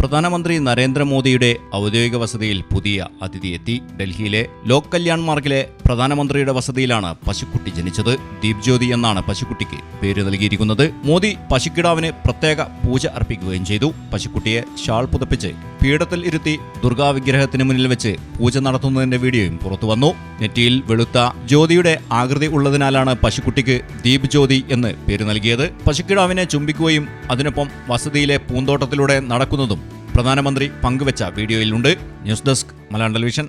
പ്രധാനമന്ത്രി നരേന്ദ്രമോദിയുടെ ഔദ്യോഗിക വസതിയിൽ പുതിയ അതിഥിയെത്തി. ഡൽഹിയിലെ ലോക് കല്യാൺ മാർഗിലെ പ്രധാനമന്ത്രിയുടെ വസതിയിലാണ് പശുക്കുട്ടി ജനിച്ചത്. ദീപ് ജ്യോതി എന്നാണ് പശുക്കുട്ടിക്ക് പേര് നൽകിയിരിക്കുന്നത്. മോദി പശുക്കിടാവിന് പ്രത്യേക പൂജ അർപ്പിക്കുകയും ചെയ്തു. പശുക്കുട്ടിയെ ഷാൾ പുതപ്പിച്ച് പീഠത്തിൽ ഇരുത്തി ദുർഗാ വിഗ്രഹത്തിന് മുന്നിൽ വെച്ച് പൂജ നടത്തുന്നതിന്റെ വീഡിയോയും പുറത്തുവന്നു നെറ്റിയിൽ വെളുത്ത ജ്യോതിയുടെ ആകൃതി ഉള്ളതിനാലാണ് പശുക്കുട്ടിക്ക് ദീപ് ജ്യോതി എന്ന് പേര് നൽകിയത്. പശുക്കിടാവിനെ ചുംബിക്കുകയും അതിനൊപ്പം വസതിയിലെ പൂന്തോട്ടത്തിലൂടെ നടക്കുന്നതും പ്രധാനമന്ത്രി പങ്കുവച്ച വീഡിയോയിലുണ്ട്. News desk Malayalam television.